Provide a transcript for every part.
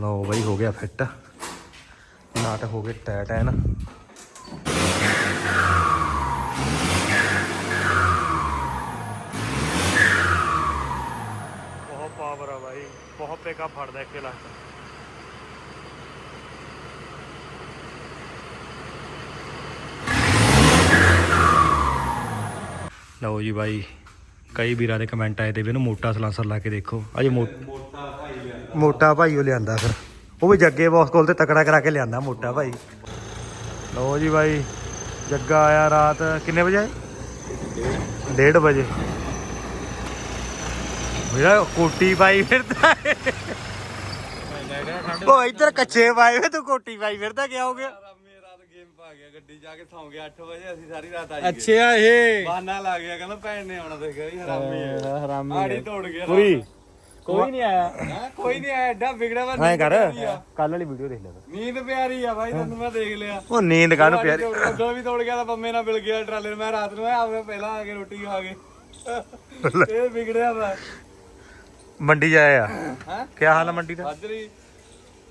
ਲਓ ਬਈ ਹੋ ਗਿਆ ਫਿੱਟ। ਨਾਟ ਹੋ ਗਏ ਟੈਟ ਐਨ। ਬਹੁਤ ਪਾਵਰ ਆ ਬਾਈ ਬਹੁਤ ਪਿਕਅਪ ਫੜਦਾ ਇੱਕ ਲੱਖ ਲਓ ਜੀ ਬਾਈ ਕਈ ਵੀਰਾਂ ਦੇ ਕਮੈਂਟ ਆਏ ਤੇ ਵੀ ਇਹਨੂੰ ਮੋਟਾ ਸਲਾਂਸਰ ਲਾ ਕੇ ਦੇਖੋ। ਅਜੇ ਮੋਟਾ ਭਾਈ ਉਹ ਲਿਆਂਦਾ ਫਿਰ। ਉਹ ਵੀ ਜੱਗੇ ਬੌਸ ਕੋਲ ਤੇ ਤਕੜਾ ਕਰਾ ਕੇ ਲਿਆਂਦਾ ਮੋਟਾ ਭਾਈ। ਲਓ ਜੀ ਬਾਈ ਜੱਗਾ ਆਇਆ ਰਾਤ। ਕਿੰਨੇ ਵਜੇ ਆਏ? 1:30 ਵਜੇ। ਮੇਰਾ ਕੋਟੀ ਪਾਈ ਫਿਰਦਾ। ਉਹ ਇੱਧਰ ਕੱਚੇ ਪਾਏ ਵੇ ਤੂੰ ਕੋਟੀ ਪਾਈ ਫਿਰਦਾ ਕਿਆ ਹੋ ਗਿਆ? ਗੇਮ ਪਾ ਗਿਆ ਗੱਡੀ ਜਾ ਕੇ ਸੌਂ ਗਿਆ 8 ਵਜੇ ਅਸੀਂ ਸਾਰੀ ਰਾਤ ਆਈ ਅੱਛਾ ਇਹ। ਬਾਨਾ ਲੱਗ ਗਿਆ ਕਹਿੰਦਾ ਭੈਣ ਨੇ ਆਉਣਾ ਦੇਖਿਆ ਵੀ ਹਰਾਮੀ ਹੈ ਹਰਾਮੀ ਆੜੀ ਤੋੜ ਗਿਆ ਪੂਰੀ। ਕੋਈ ਨਹੀਂ ਆਇਆ। ਹੈਂ? ਕੋਈ ਨਹੀਂ ਆਇਆ ਐਡਾ ਵਿਗੜਿਆ ਵਾ ਐਂ ਕਰ। ਆ। ਕੱਲ ਵਾਲੀ ਵੀਡੀਓ ਦੇਖ ਲੈ ਨੀਂਦ ਪਿਆਰੀ ਆ ਬਾਈ ਤੈਨੂੰ ਮੈਂ ਦੇਖ ਲਿਆ। ਉਹ ਨੀਂਦ ਕਾਹਨੂੰ ਪਿਆਰੀ? ਉਦੋਂ ਵੀ ਤੋੜ ਗਿਆ ਤਾਂ ਪੰਮੇ ਨਾਲ ਮਿਲ ਗਿਆ ਟਰਾਲੇ ਨੂੰ। ਮੈਂ ਰਾਤ ਨੂੰ ਆਇਆ ਆਪੇ ਪਹਿਲਾਂ ਆ ਕੇ ਰੋਟੀ ਖਾ ਕੇ। ਇਹ ਵਿਗੜਿਆ ਵਾ। ਮੰਡੀ ਜਾਇਆ ਹੈ? ਕਿਆ ਹਾਲ ਆ ਮੰਡੀ ਦਾ? ਸਾਜਰੀ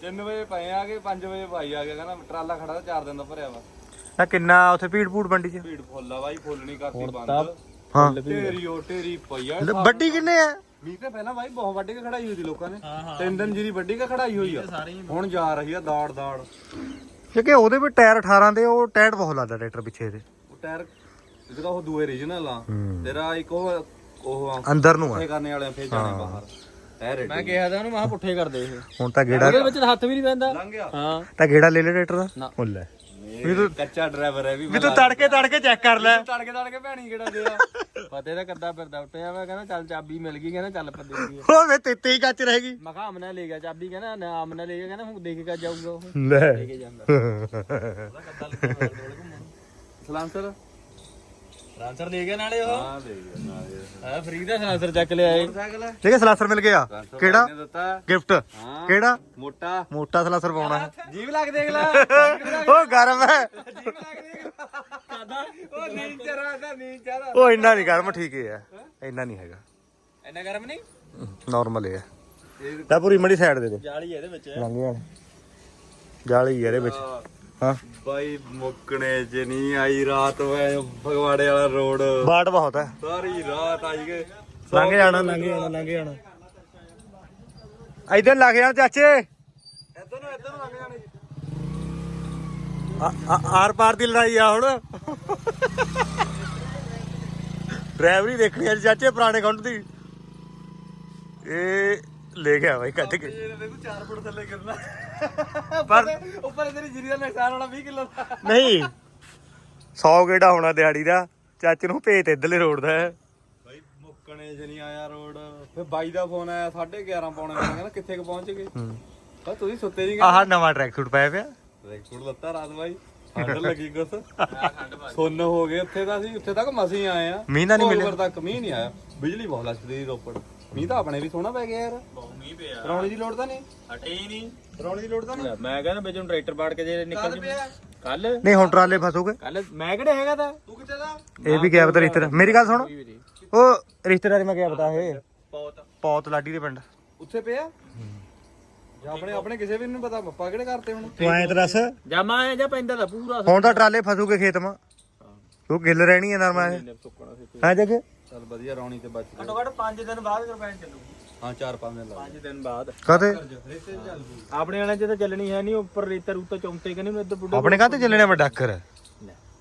3 ਵਜੇ ਪਏ ਆ ਕੇ 5 ਵਜੇ ਭਾਈ ਆ ਗਿਆ ਕਹਿੰਦਾ ਟਰਾਲਾ ਖੜਾ ਤਾਂ 4 ਦਿਨ ਦਾ ਭਰਿਆ ਵਾ। ਨਾ ਕਿੰਨਾ ਉੱਥੇ ਭੀੜ ਭੂੜ ਮੰਡੀ 'ਚ? ਭੀੜ ਫੁੱਲ ਆ ਬਾਈ ਫੁੱਲ ਨਹੀਂ ਕਰਤੀ ਬੰਦ। ਹਾਂ। ਢੇਰੀ ਉਹ ਢੇਰੀ ਪਈ ਆ। ਵੱਡੀ ਕਿੰਨੇ ਆ? ਮੀਂਹ ਤੇ ਪਹਿਲਾਂ ਬਾਈ ਬਹੁਤ ਵੱਡੀ ਕੇ ਖੜਾਈ ਹੋਈ ਸੀ ਲੋਕਾਂ ਨੇ। ਤਿੰਨ ਦਿਨ ਜਿਹੜੀ ਵੱਡੀ ਕੇ ਖੜਾਈ ਹੋਈ ਆ। ਹੁਣ ਜਾ ਰਹੀ ਆ ਦਾੜ ਦਾੜ। ਕਿਉਂਕਿ ਉਹਦੇ ਵੀ ਟਾਇਰ 18 ਦੇ ਉਹ ਟਾਇਰ ਬਹੁਤ ਲੱਗਦਾ ਟਰੈਕਟਰ ਪਿੱਛੇ ਦੇ। ਉਹ ਟਾਇਰ ਜਿਹੜਾ ਉਹ ਦੂਏ ਰੀਜਨਲ ਆ। ਤੇਰਾ ਇੱਕ ਉਹ ਉਹ ਅੰਦਰ ਨੂੰ ਆ। ਕਰਨੇ ਵਾਲੇ ਫੇਰ ਜਾਣੇ ਬਾਹਰ। ਟਾਇਰ ਮੈਂ ਕਿਹਾ ਤਾਂ ਉਹਨੂੰ ਮੈਂ ਕਿਹਾ ਪੁੱਠੇ ਕਰਦੇ ਇਹ। ਹੁਣ ਤਾਂ ਗੇੜਾ ਉਹਦੇ ਵਿੱਚ ਹੱਥ ਵੀ ਨਹੀਂ ਪੈਂਦਾ। ਲੰਘ ਗਿਆ। ਹਾਂ। ਤਾਂ ਗੇੜਾ ਲੈ ਲੈ ਟਰੈਕਟਰ ਦਾ। ਨਾ। ਉਹ ਲੈ। ਇਹ ਕੱਚਾ ਡਰਾਈਵਰ ਹੈ ਵੀ ਵੀ ਤੂੰ ਤੜਕੇ ਤੜਕੇ ਚੈੱਕ ਕਰ ਲੈ। ਤੜਕੇ ਤੜਕੇ ਭੈਣੀ ਕਿਹੜਾ ਦੇ ਆ? ਫਤਿਹ ਦਾ ਕਰਦਾ ਫਿਰਦਾ ਉੱਟਿਆ ਮੈਂ ਕਹਿੰਦਾ ਚੱਲ ਚਾਬੀ ਮਿਲ ਗਈ ਕਹਿੰਦਾ ਚੱਲ ਪੱਦੇ ਦੀ ਉਹ ਵੇ ਤੇਤੇ ਹੀ ਕੱਚ ਰਹਿ ਗਈ ਮੈਂ ਕਿਹਾ ਆਮਨਾ ਲੈ ਗਿਆ ਚਾਬੀ ਕਹਿੰਦਾ ਨਾ ਆਮਨਾ ਲੈ ਗਿਆ ਕਹਿੰਦਾ ਹੁਣ ਦੇਖ ਕੇ ਜਾਊਗਾ ਉਹ। ਲੈ। ਕੇ ਜਾਂਦਾ। ਸਲਾਂਸਰ ਟ੍ਰਾਂਸਫਰ ਲੈ ਗਿਆ ਨਾਲੇ ਉਹ? ਹਾਂ ਦੇ ਗਿਆ ਨਾਲ ਹਾਂ ਫ੍ਰੀ ਦਾ ਟ੍ਰਾਂਸਫਰ ਚੱਕ ਲਿਆ ਮੋਟਰਸਾਈਕਲ? ਹੈ ਠੀਕ ਹੈ ਸਲਾਸਰ ਮਿਲ ਗਿਆ। ਕਿਹੜਾ? ਨੇ ਦਿੱਤਾ। ਗਿਫਟ ਹਾਂ ਕਿਹੜਾ? ਮੋਟਾ। ਮੋਟਾ ਸਲਾਸਰ ਪਾਉਣਾ। ਹੈ ਜੀਵ ਲੱਗ ਦੇਖ ਲੈ ਉਹ ਗਰਮ ਹੈ। ਉਹ ਨੀਂਦ ਚਰਾ ਦਾ ਨੀਂਦ ਚਰਾ ਉਹ ਇੰਨਾ ਨਹੀਂ ਗਰਮ ਠੀਕ ਹੀ ਹੈ। ਇੰਨਾ ਨਹੀਂ ਹੈਗਾ। ਇੰਨਾ ਗਰਮ ਨਹੀਂ? ਨਾਰਮਲ ਹੈ। ਤਾਂ ਪੂਰੀ ਮੜੀ ਸਾਈਡ ਦੇ ਦੇ। ਜਾਲੀ ਇਹਦੇ ਵਿੱਚ। ਲੰਘ ਜਾਣ ਜਾਲੀ ਹੈ ਇਹਦੇ ਵਿੱਚ। ਹਾਂ। ਬਾਈ ਮੁੱਕਣੇ ਚ ਨਹੀਂ ਆਈ ਰਾਤ ਵੇ ਫਗਵਾੜੇ ਵਾਲਾ ਰੋਡ। ਬਾਟ ਬਹੁਤ ਹੈ। ਸਾਰੀ ਰਾਤ ਆਈ ਗਏ। ਲੰਘ ਜਾਣਾ ਲੰਘ ਜਾਣਾ ਲੰਘ ਜਾਣਾ। ਇਧਰ ਲੱਗ ਜਾਣਾ ਚਾਚੇ। ਇੱਧਰ ਨੂੰ ਇੱਧਰ ਨੂੰ ਲੱਗ ਜਾਣੇ ਆ- ਆ- ਆਰ ਪਾਰ ਦੀ ਲੜਾਈ ਆ ਹੁਣ। ਡਰਾਈਵਰੀ ਦੇਖਣੀ ਅੱਜ ਚਾਚੇ ਪੁਰਾਣੇ ਕਾਊਂਟ ਦੀ। ਇਹ ਲੈ ਗਿਆ ਬਾਈ ਕੱਢ ਕੇ। ਇਹ ਤੂੰ 4 ਫੁੱਟ ਥੱਲੇ ਕਰਨਾ। ਪਰ ਉੱਪਰ ਤੇਰੀ ਜੀਰੀ ਦਾ ਨੁਕਸਾਨ ਹੋਣਾ 20 ਕਿਲੋ ਦਾ। ਨਹੀਂ। 100 ਗੇੜਾ ਹੋਣਾ ਦਿਹਾੜੀ ਦਾ। ਚਾਚੇ ਨੂੰ ਭੇਤ ਇਧਰਲੇ ਰੋਡ ਦਾ ਹੈ। ਬਾਈ ਮੁੱਕਣੇ ਚ ਨਹੀਂ ਆਇਆ ਰੋਡ। ਫਿਰ ਬਾਈ ਦਾ ਫੋਨ ਆਇਆ 11:30 ਪੌਣੇ ਵਜੇ ਕਹਿੰਦਾ ਕਿੱਥੇ ਕੁ ਪਹੁੰਚ ਗਏ? ਆ ਤੁਸੀਂ ਸੁੱਤੇ ਨਹੀਂ ਆਹ ਨਵਾਂ ਟਰੈਕ ਸੂਟ ਪਾਇਆ ਪਿਆ। ਰੈਕੋਰਡ ਲੱਤਾ ਰਾਤ ਬਾਈ। ਠੰਡ ਲੱਗੀ ਕੁਛ। ਸੁੰਨ ਹੋ ਗਏ ਉੱਥੇ ਤਾਂ ਅਸੀਂ ਉੱਥੇ ਤੱਕ ਮਸੀਂ ਆਏ ਆ। ਮੀਂਹ ਤਾਂ ਨਹੀਂ ਮਿਲਿਆ? ਭੋਗਪੁਰ ਤੱਕ ਮੀਂਹ ਨਹੀਂ ਆਇਆ। ਬਿਜਲੀ ਬਹੁਤ ਲੱਸਦੀ ਸੀ ਰੋਪੜ। ਮੀਂਹ ਤਾਂ ਆਪਣੇ ਵੀ ਸੋਹਣਾ ਪੈ ਗਿਆ ਯਾਰ। ਬਹੁਤ ਮੀਂਹ ਪਿਆ। ਰੌਣੀ ਦੀ ਲੋੜ ਤਾਂ ਨਹੀਂ? ਹਟੇ ਹੀ ਨਹੀਂ। ਰੌਣੀ ਦੀ ਲੋੜ ਤਾਂ ਨਹੀਂ? ਮੈਂ ਕਹਿੰਦਾ ਵਿੱਚ ਨੂੰ ਟਰੈਕਟਰ ਬਾੜ ਕੇ ਜੇ ਨਿਕਲ ਜੀ। ਕੱਲ ਨਹੀਂ ਹੁਣ ਟਰਾਲੇ ਫਸੋਗੇ। ਕੱਲ ਮੈਂ ਕਿਹੜੇ ਹੈਗਾ ਤਾਂ? ਤੂੰ ਕਿੱਥੇ ਦਾ? ਇਹ ਵੀ ਗਿਆ ਪਤਾ ਰਿਸ਼ਤੇਦਾਰ। ਮੇਰੀ ਗੱਲ ਸੁਣ। ਉਹ ਰਿਸ਼ਤੇਦਾਰੀ ਮੈਂ ਗਿਆ ਪਤਾ ਇਹ। ਬਹੁਤ ਪੌਤ ਲਾਡੀ ਦੇ ਪਿੰਡ। ਉੱਥੇ ਪਿਆ? ਜਾਂ ਆਪਣੇ ਆਪਣੇ ਕਿਸੇ ਵੀ ਨੂੰ ਪਤਾ ਪੱਪਾ ਕਿਹੜੇ ਕਰਤੇ ਹੁਣ? ਤੂੰ ਐਂ ਤਾਂ ਦੱਸ। ਜਾਮਾ ਆਇਆ ਜਾਂ ਪੈਂਦਾ ਤਾਂ ਪੂਰਾ। ਹੁਣ ਤਾਂ ਟਰਾਲੇ ਫਸੂਗੇ ਖੇਤ ਮਾ। ਤੂੰ ਗਿੱਲ ਰਹਿਣੀ ਹੈ ਨਰਮਾ ਸੀ। ਹਾਂ ਜਗੇ ਚੱਲ ਵਧੀਆ ਰੌਣੀ ਤੇ ਬਚ ਗਏ ਘੱਟੋ ਘੱਟ 5 ਦਿਨ ਬਾਅਦ ਰੁਪਏ ਚੱਲੂਗੀ। ਹਾਂ 4-5 ਦਿਨ ਲੱਗ 5 ਦਿਨ ਬਾਅਦ। ਕਦੇ ਆਪਣੇ ਵਾਲਿਆਂ ਚ ਤਾਂ ਚੱਲਣੀ ਹੈ ਨਹੀਂ ਉੱਪਰ ਰੇਤਾ ਰੂਤਾ ਚੌਂਤੇ ਕਹਿੰਦੇ ਨੂੰ ਇੱਧਰ ਬੁੱਢੇ ਆਪਣੇ ਕਾਹਤੇ ਚੱਲਣੇ ਮੈਂ ਡਾਕਰ ਲੈ,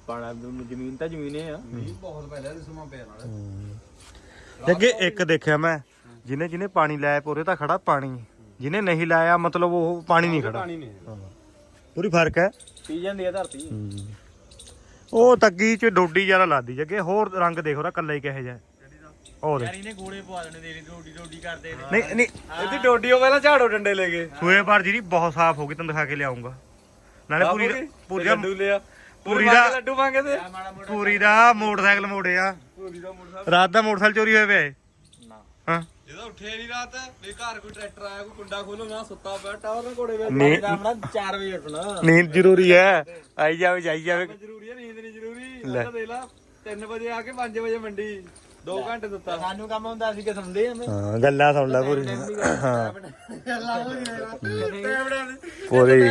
ਪਾਣਾ ਜ਼ਮੀਨ ਤਾਂ ਜ਼ਮੀਨੇ ਆ। ਮੀਂਹ ਬਹੁਤ ਪਹਿਲਾਂ ਦੇ ਸਮਾਂ ਪਿਆ ਨਾਲ। ਜੱਗੇ ਇੱਕ ਦੇਖਿਆ ਮੈਂ ਜਿਹਨੇ ਜਿਹਨੇ ਪਾਣੀ ਲਾਇਆ ਪੂਰੇ ਤਾਂ ਖੜਾ ਪਾਣੀ। ਜਿਹਨੇ ਨਹੀਂ ਲਾਇਆ ਮਤਲਬ ਉਹ ਪਾਣੀ ਨਹੀਂ ਖੜਾ। ਪਾਣੀ ਨਹੀਂ ਪੂਰੀ ਫ਼ਰਕ ਹੈ? ਪੀ ਜਾਂਦੀ ਆ ਧਰਤੀ। ਉਹ ਤੱਗੀ ਚ ਡੋਡੀ ਜ਼ਿਆਦਾ ਲਾਦੀ ਜੱਗੇ ਹੋਰ ਰੰਗ ਦੇਖੋ ਰਾ ਕੱਲਾ ਹੀ ਕਿਹੋ ਜਿਹਾ। ਹੋਰ। ਯਾਰ ਇਹਨੇ ਗੋਲੇ ਪਵਾ ਦੇਣੇ ਤੇਰੀ ਰੋਟੀ ਰੋਟੀ ਕਰਦੇ ਨੇ। ਨਹੀਂ ਨਹੀਂ। ਇਹਦੀ ਡੋਡੀਓ ਪਹਿਲਾਂ ਝਾੜੋ ਡੰਡੇ ਲੈ ਗਏ। ਸੂਏ ਬਾਰ ਜਿਹੜੀ ਬਹੁਤ ਸਾਫ਼ ਹੋ ਗਈ ਤੈਨੂੰ ਦਿਖਾ ਕੇ ਲਿਆਉਂਗਾ। ਨਾਲੇ ਪੂਰੀ ਦਾ- ਪੂਰੀ ਦਾ ਲੱਡੂ ਲਿਆ। ਪੂਰੀ ਪੂਰੀ ਦਾ- ਦਾ ਲੱਡੂ ਮੰਗੇ ਤੇ। ਪੂਰੀ ਦਾ ਮੋਟਰਸਾਈਕਲ ਮੋੜਿਆ। ਪੂਰੀ ਦਾ ਮੋਟਰਸਾਈਕਲ। ਰਾਤ ਦਾ ਮੋਟਰਸਾਈਕਲ ਚੋਰੀ ਹੋਇਆ ਪਿਆ। ਨਾ। ਹਾਂ। ਜਦੋਂ ਉੱਠਿਆ ਨਹੀਂ ਰਾਤ। ਵੀ ਘਰ ਕੋਈ ਟਰੈਕਟਰ ਆਇਆ ਕੋਈ ਕੁੰਡਾ ਖੋਲੋ ਨਾ ਸੁੱਤਾ ਪਿਆ। ਟਾਵਰ ਘੋੜੇ ਵੇ ਨੀ- ਆਪਣਾ 4 ਵਜੇ ਉੱਠਣਾ। ਨੀਂਦ ਜ਼ਰੂਰੀ ਹੈ। ਆਈ ਜਾਵੇ ਜਾਈ ਜਾਵੇ। ਜ਼ਰੂਰੀ ਹੈ ਨੀਂਦ ਨਹੀਂ ਜ਼ਰੂਰੀ। ਲੈ। ਦੇ ਲਾ 3 ਵਜੇ ਆ ਕੇ 5 ਵਜੇ ਮੰਡੀ 2 ਘੰਟੇ ਦਿੱਤਾ ਸਾਨੂੰ ਕੰਮ ਹੁੰਦਾ ਸੀ ਕਿ ਸੁਣਦੇ ਆ ਮੈਂ ਹਾਂ ਗੱਲਾਂ ਸੁਣ ਲੈ ਪੂਰੀ। ਹਾਂ। ਪੂਰੀ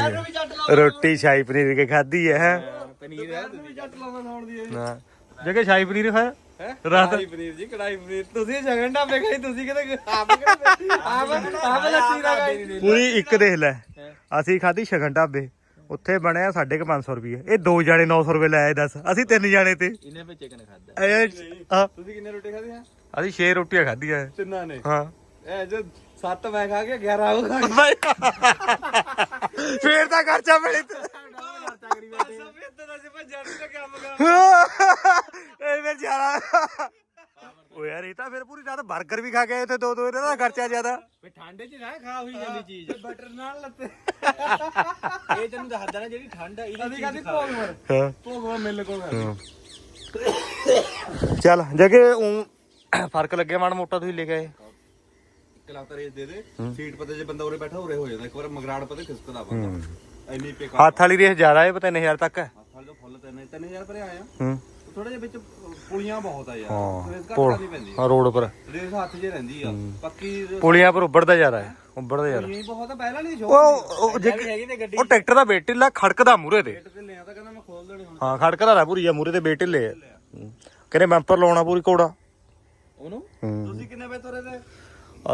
ਰੋਟੀ ਸ਼ਾਹੀ ਪਨੀਰ ਕੇ ਖਾਧੀ ਹੈ ਹੈਂ? ਪਨੀਰ ਹੈ ਵੀ ਜੱਟ ਲਾਉਂਦਾ ਸੌਣ ਦੀ ਹਾਂ ਜਗੇ ਸ਼ਾਹੀ ਪਨੀਰ ਖਾਇਆ? ਹੈ? ਰਾਤ ਕੜਾਈ ਪਨੀਰ ਜੀ ਕੜਾਈ ਪਨੀਰ। ਤੁਸੀਂ ਜਗਨ ਢਾਬੇ ਖਾਈ ਤੁਸੀਂ ਕਿਤੇ ਆਪ ਕਿਤੇ ਆਪ ਆਪ ਲੱਸੀ ਦਾ ਖਾਈ ਪੂਰੀ ਇੱਕ ਦੇਖ ਲੈ। ਅਸੀਂ ਖਾਧੀ ਸ਼ਗਨ ਢਾਬੇ। ਉੱਥੇ ਬਣਿਆ 550 ਰੁਪਏ ਇਹ ਦੋ ਜਾਣੇ 900 ਰੁਪਏ ਲਾਏ ਦੱਸ। ਅਸੀਂ ਤਿੰਨ ਜਾਣੇ ਤੇ। ਇਹਨੇ ਵਿੱਚ ਚਿਕਨ ਖਾਦਾ ਤੁਸੀਂ ਕਿੰਨੇ ਰੋਟੀ ਖਾਧੀਆਂ? ਅਸੀਂ 6 ਰੋਟੀਆਂ ਖਾਧੀਆਂ। ਤਿੰਨਾਂ ਨੇ? ਹਾਂ। ਇਹ ਜੋ 7 ਮੈਂ ਖਾ ਕੇ 11 ਉਹ ਖਾ ਫੇਰ ਤਾਂ ਖਰਚਾ ਮਿਲੇ ਇਹ ਫਿਰ ਜਾਣਾ ਓ ਯਾਰ ਇਹ ਤਾਂ ਫਿਰ ਪੂਰੀ ਰਾਤ 버ਗਰ ਵੀ ਖਾ ਕੇ ਆਏ ਉੱਥੇ ਦੋ ਦੋ ਇਹਨਾਂ ਦਾ ਖਰਚਾ ਜ਼ਿਆਦਾ। ਫੇ ਠੰਡੇ 'ਚ ਨਾ ਖਾ ਹੋਈ ਜਾਂਦੀ ਚੀਜ਼। ਬਟਰ ਨਾਲ ਲੱਤੇ। ਇਹ ਤੈਨੂੰ ਦੱਸਦਾ ਨਾ ਜਿਹੜੀ ਠੰਡ ਆ ਇਹਦੀ ਅਸੀਂ ਚੀਜ਼ ਕਹਿੰਦੇ ਖਾ ਭੋਗ ਮਰ ਹਾਂ ਭੋਗ ਮਰ ਮਿਲ ਕੋਲ ਖਾਧੀ। ਚੱਲ ਜਗੇ ਉਹ ਫ਼ਰਕ ਲੱਗਿਆ ਮਾੜਾ ਮੋਟਾ ਤੁਸੀਂ ਲੈ ਕੇ ਆਏ ਕਲਾ ਤਾਂ ਰੇਸ ਦੇ। ਦੇ ਸੀਟ ਪਤੇ ਜੇ ਬੰਦਾ ਉਰੇ ਬੈਠਾ ਉਰੇ ਹੋ ਜਾਂਦਾ। ਇੱਕ ਵਾਰ ਮਗਰਾੜ ਪਤੇ ਖਿਸਕਦਾ ਬੰਦਾ। ਇੰਨੀ ਪੇਕਾ ਹੱਥ ਵਾਲੀ ਰੇਸ ਜ਼ਿਆਦਾ ਹੈ ਪਤਾ 3000 ਤੱਕ ਹੈ। ਹੱਥ ਵਾਲੇ ਤੋਂ ਫੁੱਲ ਤਿੰਨ 3000 ਪਰੇ ਆਇਆ ਹੂੰ। ਥੋੜਾ ਜਿਹਾ ਵਿੱਚ ਪੁਲੀਆਂ ਬਹੁਤ ਆ ਯਾਰ। ਹਾਂ ਰੇਸ ਘੱਟ ਪੁਲ ਕਰਨੀ ਪੈਂਦੀ ਹਾਂ ਰੋਡ ਪਰ। ਰੇਸ ਹੱਥ 'ਚ ਰਹਿੰਦੀ ਆ। ਪੱਕੀ ਪੁਲੀਆਂ ਪਰ ਉੱਬੜਦਾ ਜ਼ਿਆਦਾ ਹੈ ਉੱਬੜਦਾ ਜ਼ਿਆਦਾ। ਬਹੁਤ ਆ ਪਹਿਲਾਂ ਨਹੀਂ। ਸ਼ੋਅ ਉਹ ਉਹ ਜੇ- ਹੈਗੀ ਤੇ ਗੱਡੀ। ਉਹ ਟਰੈਕਟਰ ਦਾ ਬੇਟ ਢਿੱਲਾ ਖੜਕਦਾ ਮੂਰੇ ਤੇ। ਤੇ ਲਿਆ ਤਾਂ ਕਹਿੰਦਾ ਮੈਂ ਖੋਲ ਦੇਣੀ ਹੁਣ। ਹਾਂ ਖੜਕਦਾ ਰਾ ਪੂਰੀ ਆ ਮੂਰੇ ਤੇ ਬੇਟ ਢਿੱਲੇ ਆ। ਹੂੰ। ਕਹਿੰਦੇ ਬੰਪਰ ਲਾਉਣਾ ਪੂਰੀ ਕੋੜਾ ਉਹਨੂੰ? ਹੂੰ। ਤੁਸੀਂ ਕਿੰਨੇ ਵਜੇ ਤੁਰੇ ਤੇ?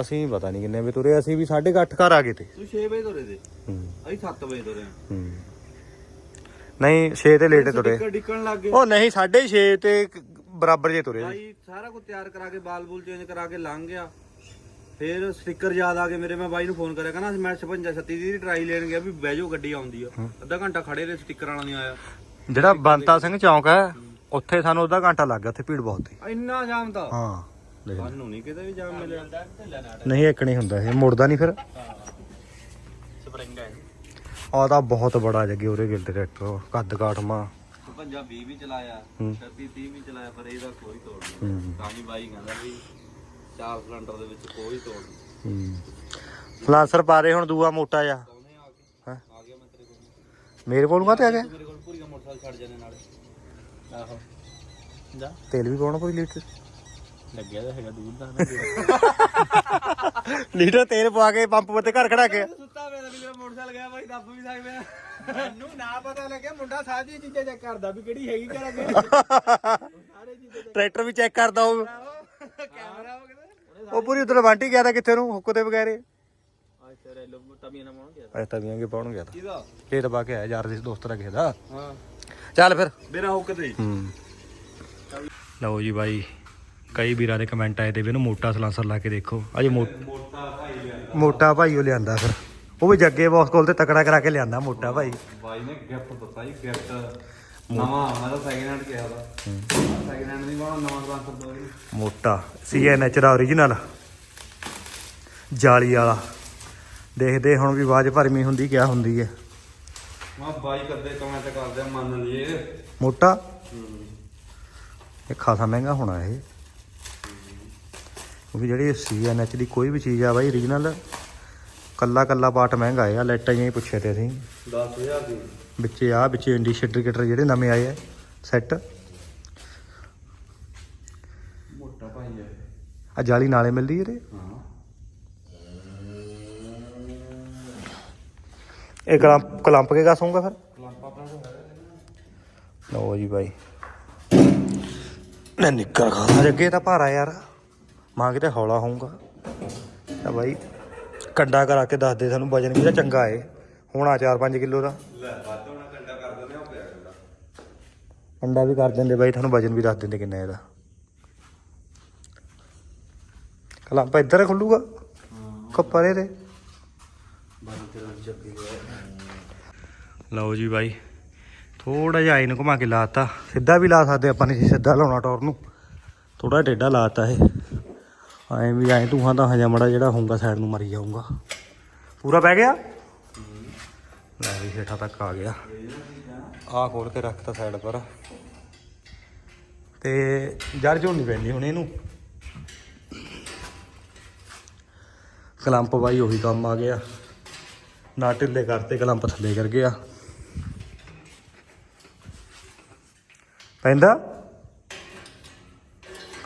ਅਸੀਂ ਪਤਾ ਨਹੀਂ ਕਿੰਨੇ ਵੇ ਤੁਰੇ ਅਸੀਂ ਵੀ 8:30 ਘਰ ਆ ਗਏ ਤੇ। ਤੁਸੀਂ 6 ਵਜੇ ਤੁਰੇ ਤੇ? ਹੂੰ। ਅਸੀਂ 7 ਵਜੇ ਤੁਰੇ ਹੂੰ। ਨਹੀਂ 6 ਤੇ ਲੇਟੇ ਤੁਰੇ। ਡਿੱਕਣ ਡਿੱਕਣ ਲੱਗ ਗਏ। ਉਹ ਨਹੀਂ 6:30 ਤੇ ਕ- ਬਰਾਬਰ ਜੇ ਤੁਰੇ। ਭਾਈ ਸਾਰਾ ਕੁਝ ਤਿਆਰ ਕਰਾ ਕੇ ਬਾਲ ਬੂਲ ਚੇਂਜ ਕਰਾ ਕੇ ਲੰਘ ਗਿਆ। ਫਿਰ ਸਟicker ਯਾਦ ਆ ਗਏ ਮੇਰੇ ਮੈਂ ਬਾਈ ਨੂੰ ਫੋਨ ਕਰਿਆ ਕਹਿੰਦਾ ਮੈਂ 56 36 ਦੀ ਟਰਾਈ ਲੈਣ ਗਿਆ ਵੀ ਬਹਿ ਜਾਓ ਗੱਡੀ ਆਉਂਦੀ ਆ। ਅੱਧਾ ਘੰਟਾ ਖੜੇ ਰਹੇ ਸਟicker ਵਾਲਾ ਨਹੀਂ ਆਇਆ। ਜਿਹੜਾ ਬੰਤਾ ਸਿੰਘ ਚੌਂਕ ਹੈ ਉੱਥੇ ਸਾਨੂੰ ਅੱਧਾ ਘੰਟਾ ਲੱਗ ਗਿਆ ਉੱਥੇ ਭੀੜ ਬਹੁਤ ਸੀ। ਇੰਨਾ ਜਾਮ ਤਾਂ। ਹਾਂ। ਸਾਨੂੰ ਨਹੀਂ ਕਿਤੇ ਵੀ ਜਾਮ ਮਿਲਿਆ। ਨਹੀਂ ਇੱਕ ਨਹੀਂ ਹੁੰਦਾ ਇਹ ਮੁੜਦਾ ਨਹੀਂ ਫਿਰ। ਸਪਰਿੰਗ ਹੈ ਆ ਤਾਂ ਬਹੁਤ ਬੜਾ ਜੱਗੇ ਉਰੇ ਗਿਲ ਟਰੈਕਟਰ ਕੱਦ ਕਾਠਮਾ। ਪੰਜਾ 20 ਵੀ ਚਲਾਇਆ ਹੂੰ। 36 30 ਵੀ ਚਲਾਇਆ ਪਰ ਇਹਦਾ ਕੋਈ ਤੋੜ ਨਹੀਂ। ਤਾਂ ਹੀ ਬਾਈ ਕਹਿੰਦਾ ਵੀ ਚਾਰ ਸਿਲੰਡਰ ਦੇ ਵਿੱਚ ਕੋਈ ਤੋੜ ਨਹੀਂ। ਹੂੰ। ਫਲਾਂਸਰ ਪਾ ਰਹੇ ਹੁਣ ਦੂਆ ਮੋਟਾ ਆ ਕੇ ਹੈਂ? ਆ ਗਿਆ ਮੈਂ ਤੇਰੇ ਕੋਲ। ਮੇਰੇ ਕੋਲ ਕਾਤੇ ਆ ਗਿਆ? ਮੇਰੇ ਕੋਲ ਪੂਰੀ ਮੋਟਰਸਾਈਕਲ ਛੱਡ ਜਾਣੇ ਨਾਲੇ। ਆਹੋ। ਜਾ। ਤੇਲ ਵੀ ਪਾਉਣਾ ਕੋਈ ਲੀਟਰ? ਲੱਗਿਆ ਤਾਂ ਹੈਗਾ ਦੂਰ ਦਾ ਨਾ। ਲੀਟਰ ਤੇਲ ਪਵਾ ਕੇ ਪੰਪ ਉੱਤੇ ਘਰ ਖੜਾ ਕੇ। ਸੁੱਤਾ ਪਿਆ ਤਾਂ ਮੇਰਾ ਮੋਟਰਸਾਈਕਲ ਗਿਆ ਬਾਈ ਦੱਬ ਵੀ ਸਕਦੇ। ਆ ਮੈਨੂੰ ਨਾ ਪਤਾ ਲੱਗਿਆ ਮੁੰਡਾ ਸਾਰੀਆਂ ਚੀਜ਼ਾਂ ਚੈੱਕ ਕਰਦਾ ਵੀ ਕਿਹੜੀ ਹੈਗੀ ਸਾਰੇ ਚੀਜ਼ਾਂ ਟਰੈਕਟਰ ਵੀ ਚੈੱਕ ਕਰਦਾ ਉਹ। ਕੈਮਰਾ ਹੋ ਗਿਆ ਉਹ ਪੂਰੀ ਉਧਰ ਵਾਂਟੀ ਗਿਆ ਤਾਂ ਕਿੱਥੇ ਨੂੰ ਹੁੱਕ ਦੇ ਬਗੈਰੇ ਅੱਛਾ ਰੈਲੋ ਤਮੀਆਂ ਨਾ ਮਾਉਣ ਗਿਆ ਐ ਤਾਂ ਵੀ ਆਂਗੇ ਪਾਉਣ ਗਿਆ ਤਾਂ। ਕਿਹਦਾ? ਖੇਤ ਪਾ ਕੇ ਆਇਆ ਯਾਰ ਦੇ ਦੋਸਤ ਦਾ ਕਿਸੇ ਦਾ। ਹਾਂ। ਚੱਲ ਫਿਰ। ਮੇਰਾ ਹੁੱਕ ਤੇ ਹੂੰ। ਲਓ ਜੀ ਬਾਈ। ਕਈ ਵੀਰਾਂ ਦੇ ਕਮੈਂਟ ਆਏ ਤੇ ਵੀ ਇਹਨੂੰ ਮੋਟਾ ਸਲਾਂਸਰ ਲਾ ਕੇ ਦੇਖੋ। ਅਜੇ ਮੋਟਾ ਭਾਈ ਮੋਟਾ ਭਾਈ ਉਹ ਲਿਆਂਦਾ ਫਿਰ। ਉਹ ਵੀ ਜੱਗੇ ਬੌਸ ਕੋਲ ਤੇ ਤਕੜਾ ਕਰਾ ਕੇ ਲਿਆਂਦਾ ਮੋਟਾ ਭਾਈ। ਬਾਈ ਨੇ ਗਿਫਟ ਦਿੱਤਾ ਜੀ ਗਿਫਟ ਨਵਾਂ ਮੈਂ ਤਾਂ ਸੈਕਿੰਡ ਹੈਂਡ ਕਿਹਾ ਦਾ ਸੈਕਿੰਡ ਹੈਂਡ ਨਹੀਂ ਬਾਣਾ ਨਵਾਂ ਟ੍ਰਾਂਸਫਰ ਦੋ ਜੀ। ਮੋਟਾ। ਸੀਐਨਐਚ ਦਾ origignal ਜਾਲੀ ਵਾਲਾ। ਦੇਖਦੇ ਹੁਣ ਵੀ ਆਵਾਜ਼ ਭਰਮੀ ਹੁੰਦੀ ਕਿਆ ਹੁੰਦੀ ਹੈ। ਮੈਂ ਬਾਈ ਕਦੇ ਕਮੈਂਟ ਕਰਦੇ ਮੰਨ ਲਈਏ। ਮੋਟਾ? ਇਹ ਖਾਸਾ ਮਹਿੰਗਾ ਹੋਣਾ ਇਹ। ਕਿਉਂਕਿ ਜਿਹੜੀ ਸੀਐਨਐਚ ਦੀ ਕੋਈ ਵੀ ਚੀਜ਼ ਆ ਬਾਈ origignal ਕੱਲਾ ਕੱਲਾ ਪਾਰਟ ਮਹਿੰਗਾ ਆ ਜਿਹੀਆਂ ਹੀ ਪੁੱਛੇ ਤੇ ਅਸੀਂ। 10000 ਦੀ। ਵਿੱਚ ਆ ਵਿੱਚ ਇੰਡੀਕੇਟਰ ਜਿਹੜੇ ਨਵੇਂ ਆਏ ਆ ਸੈੱਟ ਮੋਟਾ ਭਾਈ ਆ ਜਾਲੀ ਨਾਲੇ ਮਿਲਦੀ ਇਹਦੇ। ਇਹ ਕਲੰਪ ਕਲੰਪ ਕੇ ਕਸੂੰਗਾ ਫਿਰ? ਕਲੰਪ ਆਪਣਾ ਲਓ ਜੀ ਬਾਈ। ਨਾ ਨਿੱਕਰ ਖਾਣਾ। ਜੱਗੇ ਤਾਂ ਭਾਰਾ ਯਾਰ। ਮਾਂ ਕਿਤੇ ਹੌਲਾ ਹੋਊਗਾ। ਤਾਂ ਬਾਈ ਕੰਡਾ ਕਰਾ ਕੇ ਦੱਸ ਦੇ ਸਾਨੂੰ ਵਜਨ ਤਾਂ ਚੰਗਾ ਏ। ਹੋਣਾ 4-5 ਕਿਲੋ ਦਾ। ਲੈ ਵੱਧ ਹੋਣਾ ਕੰਡਾ ਕਰ ਦਿੰਦੇ ਆ ਉਹ ਪਿਆ ਕੰਡਾ। ਅੰਡਾ ਵੀ ਕਰ ਦਿੰਦੇ ਬਾਈ ਤੁਹਾਨੂੰ ਵਜਨ ਵੀ ਦੱਸ ਦਿੰਦੇ ਕਿੰਨਾ ਇਹਦਾ। ਕਲੰਪ ਇੱਧਰ ਖੁੱਲੂਗਾ ਕੱਪਰੇ ਤੇ। ਲਓ ਜੀ ਬਾਈ ਥੋੜਾ ਜਿਹਾ ਇਹਨੂੰ ਘੁਮਾ ਕੇ ਲਾਤਾ ਸਿੱਧਾ ਵੀ ਲਾ ਸਕਦੇ ਆਪਾਂ ਨੇ ਸਿੱਧਾ ਲਾਉਣਾ ਟੌਰ ਨੂੰ। ਥੋੜਾ ਟੇਢਾ ਲਾਤਾ ਇਹ। ਐਂ ਵੀ ਐਂ ਤੂੰ ਤਾਂ ਹਜਾ ਮੜਾ ਜਿਹੜਾ ਹੋਊਗਾ ਸਾਈਡ ਨੂੰ ਮਰੀ ਜਾਊਗਾ। ਪੂਰਾ ਪੈ ਗਿਆ? ਲੈ ਵੀ ਹੇਠਾਂ ਤੱਕ ਆ ਗਿਆ। ਆ ਖੋਲ ਕੇ ਰੱਖਤਾ ਸਾਈਡ ਪਰ। ਤੇ ਜੜ ਝੋੜ ਨਹੀਂ ਪੈਂਦੀ ਹੁਣ ਇਹਨੂੰ। ਕਲੰਪ ਬਾਈ ਉਹੀ ਕੰਮ ਆ ਗਿਆ। ਨਾ ਢਿੱਲੇ ਕਰਤੇ ਕਲੰਪ ਥੱਲੇ ਕਰ ਗਿਆ। ਪੈਂਦਾ?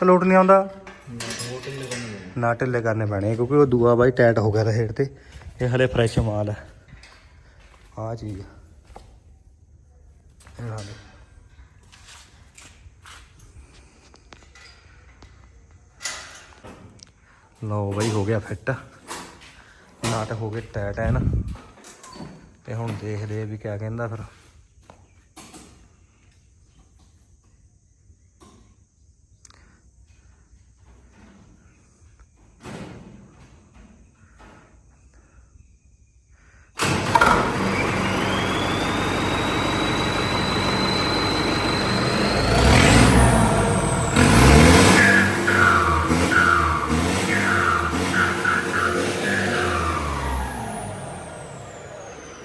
ਕਲੋਟ ਨਹੀਂ ਆਉਂਦਾ? ਨਾ ਢਿੱਲੇ ਕਰਨੇ ਪੈਣੇ ਕਿਉਂਕਿ ਉਹ ਦੂਆ ਬਾਈ ਟਾਈਟ ਹੋ ਗਿਆ ਤਾਂ ਹੇਠ ਤੇ। ਇਹ ਹਲੇ ਫਰੈਸ਼ ਮਾਲ ਹੈ ਆਹ ਚੀਜ਼ ਇਹ ਲਾ ਲਓ। ਲਓ ਬਈ, ਹੋ ਗਿਆ ਫਿੱਟ ਨਾਟ ਹੋ ਗਏ ਟਾਈਟ ਐਨ। ਨਾ ਤੇ ਹੁਣ ਦੇਖਦੇ ਆ ਵੀ ਕਿਆ ਕਹਿੰਦਾ ਫਿਰ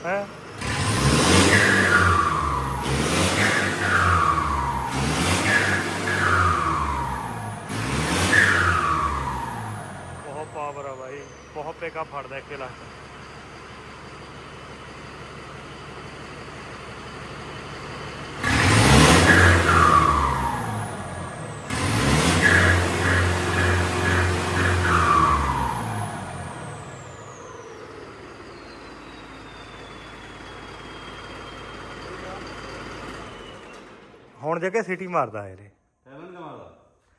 ਹੈ ਬਹੁਤ ਪਾਵਰ ਆ ਬਾਈ ਬਹੁਤ ਪੇਕਾ ਫੜਦਾ ਇੱਕ ਲੱਖ ਹੁਣ ਜੱਗੇ ਸਿਟੀ ਮਾਰਦਾ ਇਹਦੇ